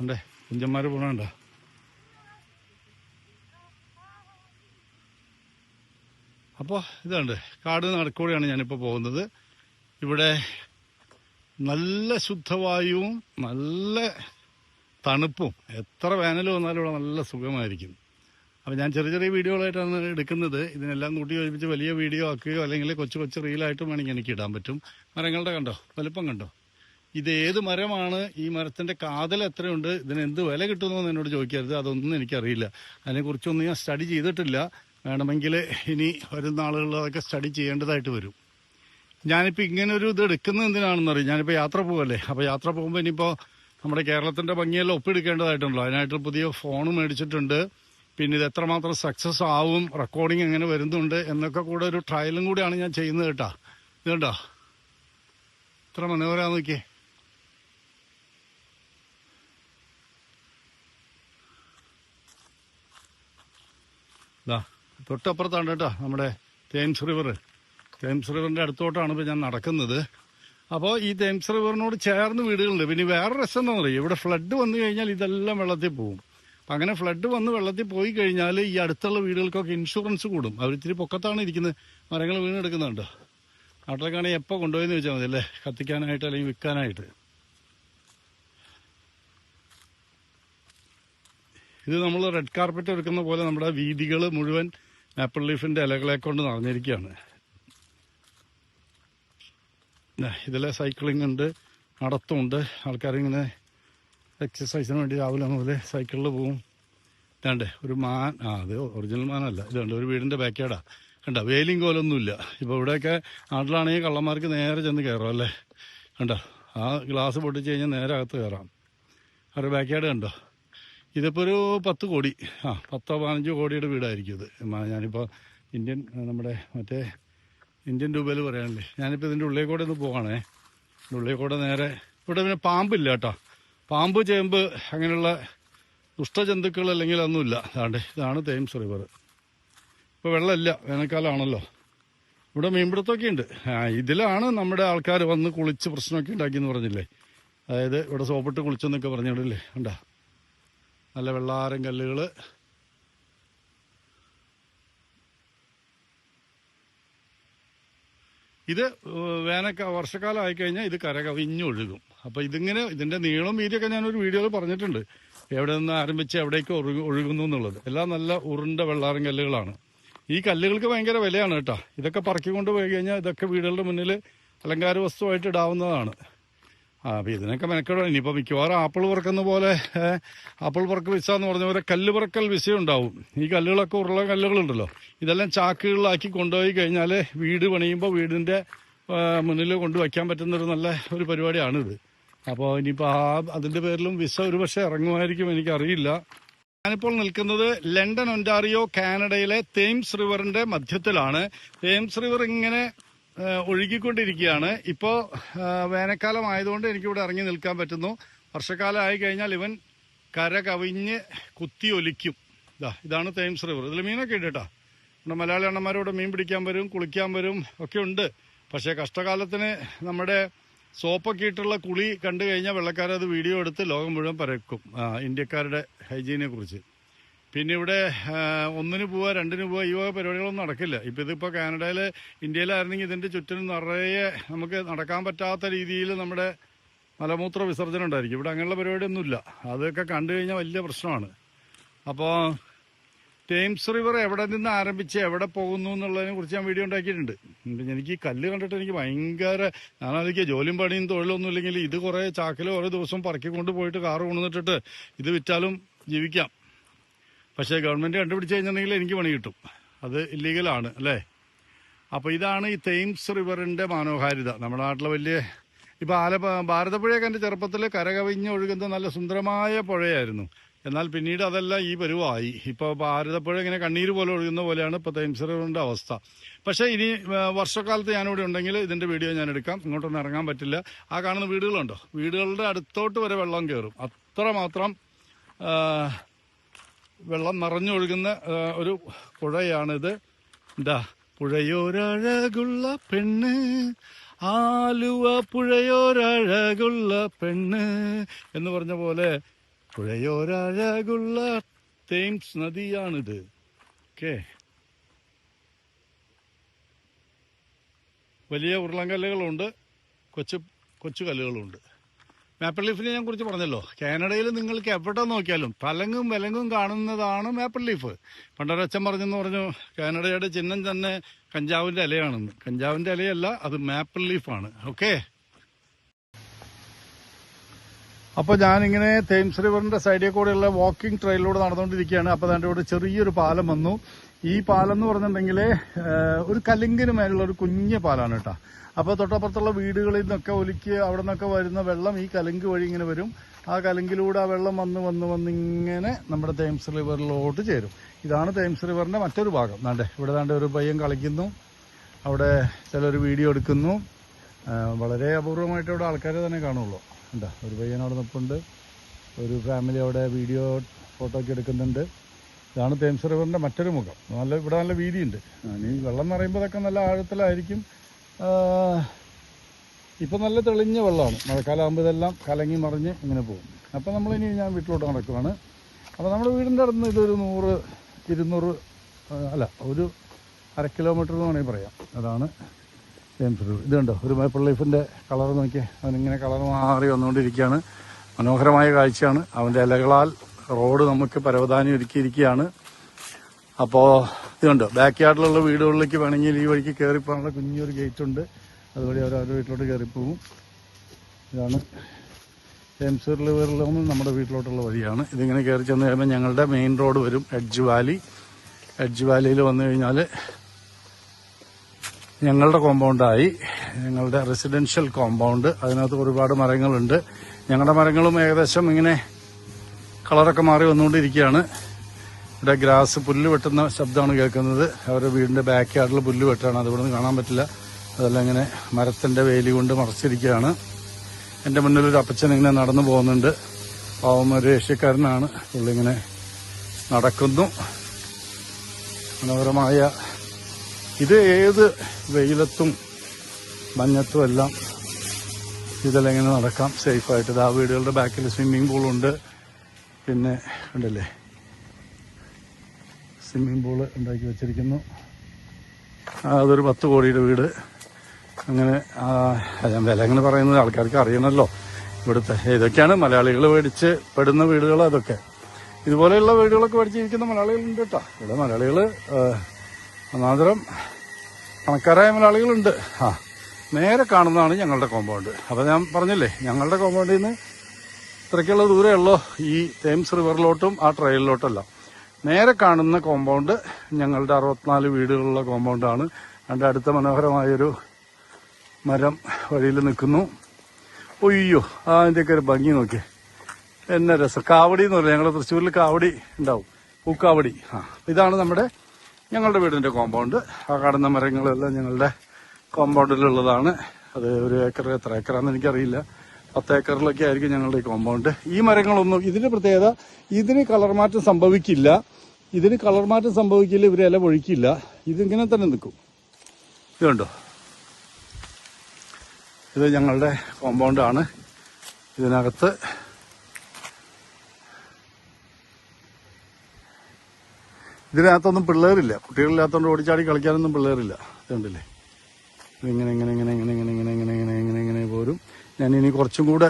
ഉണ്ടേ കുഞ്ചന്മാർ പോണണ്ട? അപ്പോൾ ഇതുണ്ട് കാട് നടക്കൂടെയാണ് ഞാനിപ്പോൾ പോകുന്നത്. ഇവിടെ നല്ല ശുദ്ധവായുവും നല്ല തണുപ്പും. എത്ര വേനൽ വന്നാലും ഇവിടെ നല്ല സുഖമായിരിക്കും. അപ്പോൾ ഞാൻ ചെറിയ ചെറിയ വീഡിയോകളായിട്ടാണ് എടുക്കുന്നത്. ഇതിനെല്ലാം കൂട്ടി യോജിപ്പിച്ച് വലിയ വീഡിയോ ആക്കുകയോ അല്ലെങ്കിൽ കൊച്ചു കൊച്ചു റീലായിട്ടും വേണമെങ്കിൽ എനിക്ക് ഇടാൻ പറ്റും. മരങ്ങളുടെ കണ്ടോ? വലിപ്പം കണ്ടോ? ഇത് ഏത് മരമാണ്? ഈ മരത്തിന്റെ കാതൽ എത്രയുണ്ട്? ഇതിന് എന്ത് വില കിട്ടുമെന്ന് എന്നോട് ചോദിക്കരുത്. അതൊന്നും എനിക്കറിയില്ല. അതിനെക്കുറിച്ചൊന്നും ഞാൻ സ്റ്റഡി ചെയ്തിട്ടില്ല. വേണമെങ്കിൽ ഇനി വരുന്ന ആളുകൾ അതൊക്കെ സ്റ്റഡി ചെയ്യേണ്ടതായിട്ട് വരും. ഞാനിപ്പോൾ ഇങ്ങനെ ഒരു ഇത് എടുക്കുന്നത് എന്തിനാണെന്ന് അറിയാം ഞാനിപ്പോൾ യാത്ര പോകല്ലേ അപ്പോൾ യാത്ര പോകുമ്പോൾ ഇനിയിപ്പോൾ നമ്മുടെ കേരളത്തിന്റെ ഭംഗിയെല്ലാം ഒപ്പിയെടുക്കേണ്ടതായിട്ടുണ്ടല്ലോ. അതിനായിട്ട് പുതിയ ഫോൺ മേടിച്ചിട്ടുണ്ട്. പിന്നെ ഇത് എത്രമാത്രം സക്സസ് ആവും? റെക്കോർഡിങ് എങ്ങനെ വരുന്നുണ്ട്? എന്നൊക്കെ കൂടെ ഒരു ട്രയലും കൂടിയാണ് ഞാൻ ചെയ്യുന്നത് കേട്ടോ. ഇത് കണ്ടോ ഇത്ര മനോഹരാ നോക്കിയേ. തൊട്ടപ്പുറത്താണ് കേട്ടോ നമ്മുടെ തേംസ് റിവർ. തേംസ് റിവറിന്റെ അടുത്തോട്ടാണ് ഇപ്പോൾ ഞാൻ നടക്കുന്നത്. അപ്പോൾ ഈ തേംസ് റിവറിനോട് ചേർന്ന് വീടുകളുണ്ട്. പിന്നെ വേറെ രസം എന്താണെന്ന് പറയും ഇവിടെ ഫ്ലഡ് വന്നു കഴിഞ്ഞാൽ ഇതെല്ലാം വെള്ളത്തിൽ പോകും. അപ്പം അങ്ങനെ ഫ്ലഡ് വന്ന് വെള്ളത്തിൽ പോയി കഴിഞ്ഞാൽ ഈ അടുത്തുള്ള വീടുകൾക്കൊക്കെ ഇൻഷുറൻസ് കൂടും. അവർ ഇത്തിരി പൊക്കത്താണ് ഇരിക്കുന്നത്. മരങ്ങൾ വീണെടുക്കുന്നുണ്ട്. നാട്ടിലേക്കാണെങ്കിൽ എപ്പോൾ കൊണ്ടുപോയെന്ന് ചോദിച്ചാൽ മതി അല്ലേ? കത്തിക്കാനായിട്ട് അല്ലെങ്കിൽ വിൽക്കാനായിട്ട്. ഇത് നമ്മൾ റെഡ് കാർപ്പറ്റ് ഒരുക്കുന്ന പോലെ നമ്മുടെ വീതികൾ മുഴുവൻ ആപ്പിൾ ലീഫിന്റെ ഇലകളെ കൊണ്ട് നിറഞ്ഞിരിക്കുകയാണ്. ഇതിലെ സൈക്ലിംഗ് ഉണ്ട് നടത്തമുണ്ട് ആൾക്കാരിങ്ങനെ എക്സസൈസിന് വേണ്ടി രാവിലെ മുതൽ സൈക്കിളിൽ പോവും. ഇതാണ്ട് ഒരു മാൻ ആ അത് ഒറിജിനൽ മാനല്ല. ഇതുണ്ട് ഒരു വീടിന്റെ ബാക്കേഡാണ് കണ്ട വേലിയും കോലൊന്നുമില്ല. ഇപ്പോൾ ഇവിടെയൊക്കെ നാട്ടിലാണെങ്കിൽ കള്ളന്മാർക്ക് നേരെ ചെന്ന് കയറും അല്ലേ? കണ്ടോ ആ ഗ്ലാസ് പൊട്ടിച്ച് കഴിഞ്ഞാൽ നേരെ അകത്ത് കയറാം. അവരുടെ ബാക്കേഡ് കണ്ടോ? ഇതിപ്പോൾ ഒരു പത്ത് കോടി. ആ പത്തോ പതിനഞ്ചോ കോടിയുടെ വീടായിരിക്കും ഇത്. ഞാനിപ്പോൾ ഇന്ത്യൻ നമ്മുടെ മറ്റേ ഇന്ത്യൻ രൂപയിൽ പറയാനല്ലേ. ഞാനിപ്പോൾ ഇതിന്റെ ഉള്ളിൽ കൂടെ ഒന്ന് പോവാണേ. ഉള്ളിൽ കൂടെ നേരെ ഇവിടെ പിന്നെ പാമ്പില്ല കേട്ടോ. പാമ്പ് ചേമ്പ് അങ്ങനെയുള്ള ദുഷ്ടജന്തുക്കൾ അല്ലെങ്കിൽ ഒന്നുമില്ല അതാണ്ട് ഇതാണ് തേംസ് റിവർ. ഇപ്പോൾ വെള്ളമില്ല വേനൽക്കാലമാണല്ലോ ഇവിടെ മീൻപിടുത്തമൊക്കെ ഉണ്ട്. ആ ഇതിലാണ് നമ്മുടെ ആൾക്കാർ വന്ന് കുളിച്ച് പ്രശ്നമൊക്കെ ഉണ്ടാക്കിയെന്ന് പറഞ്ഞില്ലേ. അതായത് ഇവിടെ സോപ്പിട്ട് കുളിച്ചെന്നൊക്കെ പറഞ്ഞിട്ടില്ലേ ഉണ്ടാ നല്ല വെള്ളാരം കല്ലുകൾ ഇത് വേനൽക്ക വർഷക്കാലം ആയിക്കഴിഞ്ഞാൽ ഇത് കര കവിഞ്ഞൊഴുകും അപ്പോൾ ഇതിങ്ങനെ ഇതിന്റെ നീളം വീതിയൊക്കെ ഞാനൊരു വീഡിയോയിൽ പറഞ്ഞിട്ടുണ്ട്. എവിടെ നിന്ന് ആരംഭിച്ച് എവിടേക്ക് ഒഴുകു ഒഴുകുന്നു എന്നുള്ളത്. എല്ലാം നല്ല ഉരുണ്ട വെള്ളാരം കല്ലുകളാണ്. ഈ കല്ലുകൾക്ക് ഭയങ്കര വിലയാണ് കേട്ടോ. ഇതൊക്കെ പറക്കിക്കൊണ്ട് പോയി കഴിഞ്ഞാൽ ഇതൊക്കെ വീടുകളുടെ മുന്നിൽ അലങ്കാര വസ്തുവായിട്ട് ഇടാവുന്നതാണ്. ആ അപ്പൊ ഇതിനൊക്കെ മെനക്കെടുക്കണം ഇനിയിപ്പോൾ മിക്കവാറും ആപ്പിൾ പറക്കുന്ന പോലെ ആപ്പിൾ പറക്ക് വിസ എന്ന് പറഞ്ഞ പോലെ കല്ല് പറക്കൽ വിസ ഉണ്ടാവും ഈ കല്ലുകളൊക്കെ ഉരുള കല്ലുകളുണ്ടല്ലോ. ഇതെല്ലാം ചാക്കുകളിലാക്കി കൊണ്ടുപോയി കഴിഞ്ഞാൽ വീട് പണിയുമ്പോൾ വീടിന്റെ മുന്നിൽ കൊണ്ടുവയ്ക്കാൻ പറ്റുന്ന ഒരു നല്ല ഒരു പരിപാടിയാണിത്. അപ്പോൾ ഇനിയിപ്പോൾ ആ അതിന്റെ പേരിലും വിസ ഒരുപക്ഷെ ഇറങ്ങുമായിരിക്കും എനിക്കറിയില്ല. ഞാനിപ്പോൾ നിൽക്കുന്നത് ലണ്ടൻ ഒന്റാറിയോ കാനഡയിലെ തേംസ് റിവറിന്റെ മധ്യത്തിലാണ്. തേംസ് റിവർ ഇങ്ങനെ ഒഴുകിക്കൊണ്ടിരിക്കുകയാണ്. ഇപ്പോൾ വേനൽക്കാലം ആയതുകൊണ്ട് എനിക്കിവിടെ ഇറങ്ങി നിൽക്കാൻ പറ്റുന്നു. വർഷക്കാലം ആയി കഴിഞ്ഞാൽ ഇവൻ കര കവിഞ്ഞ് കുത്തി ഒലിക്കും. ഇതാ ഇതാണ് തേംസ് റിവർ. ഇതിൽ മീനൊക്കെ ഉണ്ട് കേട്ടോ. നമ്മുടെ മലയാളി അണ്ണന്മാരോട് മീൻ പിടിക്കാൻ വരും കുളിക്കാൻ വരും ഒക്കെ ഉണ്ട്. പക്ഷേ കഷ്ടകാലത്തിന് നമ്മുടെ സോപ്പൊക്കെ ഇട്ടുള്ള കുളി കണ്ടു കഴിഞ്ഞാൽ വെള്ളക്കാരത് വീഡിയോ എടുത്ത് ലോകം മുഴുവൻ പരക്കും. ഇന്ത്യക്കാരുടെ ഹൈജീനെ കുറിച്ച്. പിന്നെ ഇവിടെ ഒന്നിന് പോവുക രണ്ടിന് പോവുക ഈ വക പരിപാടികളൊന്നും നടക്കില്ല. ഇപ്പം ഇതിപ്പോൾ കാനഡയിൽ ഇന്ത്യയിലായിരുന്നെങ്കിൽ ഇതിന്റെ ചുറ്റിനും നിറയെ നമുക്ക് നടക്കാൻ പറ്റാത്ത രീതിയിൽ നമ്മുടെ മലമൂത്ര വിസർജനം ഉണ്ടായിരിക്കും. ഇവിടെ അങ്ങനെയുള്ള പരിപാടിയൊന്നുമില്ല. അതൊക്കെ കണ്ടു കഴിഞ്ഞാൽ വലിയ പ്രശ്നമാണ്. അപ്പോൾ തേംസ് റിവർ എവിടെ നിന്ന് ആരംഭിച്ച് എവിടെ പോകുന്നു എന്നുള്ളതിനെ കുറിച്ച് ഞാൻ വീഡിയോ ഉണ്ടാക്കിയിട്ടുണ്ട്. പിന്നെ എനിക്ക് ഈ കല്ല് കണ്ടിട്ട് എനിക്ക് ഭയങ്കര ഞാനതൊക്കെ ജോലിയും പണിയും തൊഴിലൊന്നും ഇല്ലെങ്കിൽ ഇത് കുറേ ചാക്കിൽ ഓരോ ദിവസം പറക്കിക്കൊണ്ട് പോയിട്ട് കാറ് കൊണ്ടുവന്നിട്ടിട്ട് ഇത് വിറ്റാലും ജീവിക്കാം. പക്ഷേ ഗവൺമെന്റ് കണ്ടുപിടിച്ച് കഴിഞ്ഞിട്ടുണ്ടെങ്കിൽ എനിക്ക് പണി കിട്ടും. അത് ഇല്ലീഗലാണ് അല്ലേ? അപ്പോൾ ഇതാണ് ഈ തെയിംസ് റിവറിന്റെ മനോഹാരിത. നമ്മുടെ നാട്ടിലെ വലിയ ഇപ്പൊ ആലപ്പ ഭാരതപ്പുഴയൊക്കെ എന്റെ ചെറുപ്പത്തിൽ കരകവിഞ്ഞ് ഒഴുകുന്ന നല്ല സുന്ദരമായ പുഴയായിരുന്നു. എന്നാൽ പിന്നീട് അതെല്ലാം ഈ പരുവായി. ഇപ്പോൾ ഭാരതപ്പുഴ ഇങ്ങനെ കണ്ണീര് പോലെ ഒഴുകുന്ന പോലെയാണ് ഇപ്പോൾ തെയിംസ് റിവറിന്റെ അവസ്ഥ. പക്ഷേ ഇനി വർഷക്കാലത്ത് ഞാനിവിടെ ഉണ്ടെങ്കിൽ ഇതിന്റെ വീഡിയോ ഞാൻ എടുക്കാം. ഇങ്ങോട്ടൊന്നും ഇറങ്ങാൻ പറ്റില്ല. ആ കാണുന്ന വീടുകളുണ്ടോ? വീടുകളുടെ അടുത്തോട്ട് വരെ വെള്ളം കയറും അത്രമാത്രം വെള്ളം നിറഞ്ഞൊഴുകുന്ന ആ, ഒരു പുഴയാണിത്. എന്താ പുഴയോരഴകുള്ള പെണ്ണ് ആലുവ പുഴയോരഴകുള്ള പെണ്ണ് എന്ന് പറഞ്ഞ പോലെ പുഴയോരഴകുള്ള തേംസ് നദിയാണിത്. ഓക്കെ. വലിയ ഉരുളങ്കല്ലുകളുണ്ട് കൊച്ചു കൊച്ചു കല്ലുകളുണ്ട് മാപ്പിൾ ലീഫിനെ ഞാൻ കുറിച്ച് പറഞ്ഞല്ലോ. കാനഡയിൽ നിങ്ങൾക്ക് എവിടെ നോക്കിയാലും പലങ്ങും വിലങ്ങും കാണുന്നതാണ് മാപ്പിൾ ലീഫ് പണ്ടൊരച്ഛൻ പറഞ്ഞെന്ന് പറഞ്ഞു കാനഡയുടെ ചിഹ്നം തന്നെ കഞ്ചാവിന്റെ ഇലയാണെന്ന് കഞ്ചാവിന്റെ ഇലയല്ല അത് മാപ്പിൾ ലീഫാണ് ഓക്കെ അപ്പോൾ ഞാനിങ്ങനെ തേംസ് റിവറിന്റെ സൈഡിൽ കൂടെയുള്ള വാക്കിംഗ് ട്രെയിലിലൂടെ നടന്നുകൊണ്ടിരിക്കുകയാണ്. അപ്പോൾ അതിന്റെ കൂടെ ചെറിയൊരു പാലം വന്നു. ഈ പാലം എന്ന് പറഞ്ഞിട്ടുണ്ടെങ്കിൽ ഒരു കലിങ്കിന് മേലുള്ള ഒരു കുഞ്ഞു പാലാണ് കേട്ടോ. അപ്പോൾ തൊട്ടപ്പുറത്തുള്ള വീടുകളിൽ നിന്നൊക്കെ ഒലിക്ക് അവിടെ നിന്നൊക്കെ വരുന്ന വെള്ളം ഈ കലിങ്ക് വഴി ഇങ്ങനെ വരും. ആ കലിങ്കിലൂടെ ആ വെള്ളം വന്ന് വന്ന് വന്ന് ഇങ്ങനെ നമ്മുടെ തേംസ് റിവറിലോട്ട് ചേരും. ഇതാണ് തേംസ് റിവറിന്റെ മറ്റൊരു ഭാഗം. നാണ്ടേ ഇവിടെ ദാണ്ടെ ഒരു പയ്യൻ കളിക്കുന്നു. അവിടെ ചിലർ വീഡിയോ എടുക്കുന്നു. വളരെ അപൂർവമായിട്ട് ഇവിടെ ആൾക്കാരെ തന്നെ കാണുള്ളൂ. എന്താ ഒരു പയ്യൻ അവിടെ നിൽപ്പുണ്ട് ഒരു ഫാമിലി അവിടെ വീഡിയോ ഫോട്ടോ ഒക്കെ എടുക്കുന്നുണ്ട്. ഇതാണ് തേംസ് റിവറിന്റെ മറ്റൊരു മുഖം. നല്ല ഇവിടെ നല്ല വീതിയുണ്ട്. ഇനി വെള്ളം എന്ന് പറയുമ്പോൾ നല്ല ആഴത്തിലായിരിക്കും. ഇപ്പം നല്ല തെളിഞ്ഞ വെള്ളമാണ്. മഴക്കാലമാകുമ്പോൾ ഇതെല്ലാം കലങ്ങി മറിഞ്ഞ് ഇങ്ങനെ പോകും. അപ്പോൾ നമ്മളിനി ഞാൻ വീട്ടിലോട്ട് നടക്കുവാണ്. അപ്പോൾ നമ്മുടെ വീടിന്റെ അടുത്ത് ഇതൊരു നൂറ് ഇരുന്നൂറ് അല്ല ഒരു അര കിലോമീറ്റർ എന്ന് വേണമെങ്കിൽ പറയാം. അതാണ് ജെയിംസ് ഇത് കണ്ടോ? ഒരു മേപ്പിൾ ലൈഫിന്റെ കളർ നോക്കിയേ അവനിങ്ങനെ കളർ മാറി വന്നുകൊണ്ടിരിക്കുകയാണ്. മനോഹരമായ കാഴ്ചയാണ്. അവന്റെ ഇലകളാൽ റോഡ് നമുക്ക് പരവതാനി ഒരുക്കിയിരിക്കുകയാണ്. അപ്പോൾ ഇതുണ്ട്. ബാക്ക് യാർഡിലുള്ള വീടുകളിലേക്ക് വേണമെങ്കിൽ ഈ വഴിക്ക് കയറിപ്പോകാനുള്ള കുഞ്ഞൊരു ഗേറ്റ് ഉണ്ട് അതുവഴി അവർ അവരുടെ വീട്ടിലോട്ട് കയറിപ്പോകും ഇതാണ് ജെയിംസ് റിവറിലും നമ്മുടെ വീട്ടിലോട്ടുള്ള വഴിയാണ്. ഇതിങ്ങനെ കയറി ചെന്ന് കഴിയുമ്പോൾ ഞങ്ങളുടെ മെയിൻ റോഡ് വരും എഡ്ജ് വാലി. എഡ്ജ് വാലിയിൽ വന്നു കഴിഞ്ഞാൽ ഞങ്ങളുടെ കോമ്പൗണ്ടായി. ഞങ്ങളുടെ റെസിഡൻഷ്യൽ കോമ്പൗണ്ട്. അതിനകത്ത് ഒരുപാട് മരങ്ങളുണ്ട്. ഞങ്ങളുടെ മരങ്ങളും ഏകദേശം ഇങ്ങനെ കളറൊക്കെ മാറി വന്നുകൊണ്ടിരിക്കുകയാണ്. ഇവിടെ ഗ്രാസ് പുല്ല് വെട്ടുന്ന ശബ്ദമാണ് കേൾക്കുന്നത്. അവരുടെ വീടിന്റെ ബാക്ക് യാർഡിൽ പുല്ല് വെട്ടാണ്. അതുകൊണ്ട് കാണാൻ പറ്റില്ല. അതെല്ലാം ഇങ്ങനെ മരത്തിന്റെ വേലി കൊണ്ട് മറച്ചിരിക്കുകയാണ്. എന്റെ മുന്നിൽ ഒരു അപ്പച്ചൻ ഇങ്ങനെ നടന്നു പോകുന്നുണ്ട്. പാവം ഒരു ഏഷ്യക്കാരനാണ്. പുള്ളിങ്ങനെ നടക്കുന്നു. മനോഹരമായ ഇത് ഏത് വെയിലത്തും മഞ്ഞത്തും എല്ലാം ഇതെല്ലാം ഇങ്ങനെ നടക്കാം. സേഫായിട്ട് ആ വീടുകളുടെ ബാക്കിൽ സ്വിമ്മിംഗ് പൂളുണ്ട് പിന്നെ ഉണ്ടല്ലേ സ്വിമ്മിംഗ് പൂൾ ഉണ്ടാക്കി വെച്ചിരിക്കുന്നു. അതൊരു പത്ത് കോടിയുടെ വീട്. അങ്ങനെ ഞാൻ വില അങ്ങനെ പറയുന്നത് ആൾക്കാർക്ക് അറിയണമല്ലോ ഇവിടുത്തെ ഇതൊക്കെയാണ് മലയാളികൾ മേടിച്ച് പെടുന്ന വീടുകൾ അതൊക്കെ. ഇതുപോലെയുള്ള വീടുകളൊക്കെ മേടിച്ചിരിക്കുന്ന മലയാളികളുണ്ട് കേട്ടോ. ഇവിടെ മലയാളികൾ ഒന്നാന്തരം പണക്കാരായ മലയാളികളുണ്ട്. ആ നേരെ കാണുന്നതാണ് ഞങ്ങളുടെ കോമ്പൗണ്ട് അപ്പോൾ ഞാൻ പറഞ്ഞില്ലേ ഞങ്ങളുടെ കോമ്പൗണ്ടിൽ നിന്ന് ഇത്രയ്ക്കുള്ള ദൂരമേ ഉള്ളൂ. ഈ തേംസ് റിവറിലോട്ടും ആ ട്രെയിലിലോട്ടല്ല. നേരെ കാണുന്ന കോമ്പൗണ്ട് ഞങ്ങളുടെ അറുപത്തിനാല് വീടുകളുള്ള കോമ്പൗണ്ടാണ് അതിന്റെ അടുത്ത മനോഹരമായൊരു മരം വഴിയിൽ നിൽക്കുന്നു. ഒയ്യോ ആ അതിന്റെയൊക്കെ ഒരു ഭംഗി നോക്കി എന്നെ രസം. കാവടി എന്ന് പറയും. ഞങ്ങളുടെ തൃശ്ശൂരിൽ കാവടി ഉണ്ടാവും. പൂക്കാവടി. ആ ഇതാണ് നമ്മുടെ ഞങ്ങളുടെ വീടിന്റെ കോമ്പൗണ്ട് ആ കാണുന്ന മരങ്ങളെല്ലാം ഞങ്ങളുടെ കോമ്പൗണ്ടിലുള്ളതാണ് അത് ഒരു ഏക്കർ എത്ര ഏക്കറാന്ന് എനിക്കറിയില്ല. പത്ത് ഏക്കറിലൊക്കെ ആയിരിക്കും ഞങ്ങളുടെ ഈ കോമ്പൗണ്ട് ഈ മരങ്ങളൊന്നും ഇതിന്റെ പ്രത്യേകത ഇതിന് കളർ മാറ്റം സംഭവിക്കില്ല. ഇതിന് കളർ മാറ്റം സംഭവിക്കില്ല ഇവർ ഇല ഒഴിക്കില്ല ഇതിങ്ങനെ തന്നെ നിൽക്കും. ഇതുണ്ടോ ഇത് ഞങ്ങളുടെ കോമ്പൗണ്ടാണ് ഇതിനകത്ത് ഇതിനകത്തൊന്നും പിള്ളേരില്ല. കുട്ടികളില്ലാത്തതുകൊണ്ട് ഓടിച്ചാടി കളിക്കാനൊന്നും പിള്ളേരില്ല. ഇതുണ്ടല്ലേ ഇതിങ്ങനെ ഇങ്ങനെ ഇങ്ങനെ ഇങ്ങനെ ഇങ്ങനെ ഇങ്ങനെ ഇങ്ങനെ ഇങ്ങനെ ഇങ്ങനെ പോരും. ഞാനിനി കുറച്ചും കൂടെ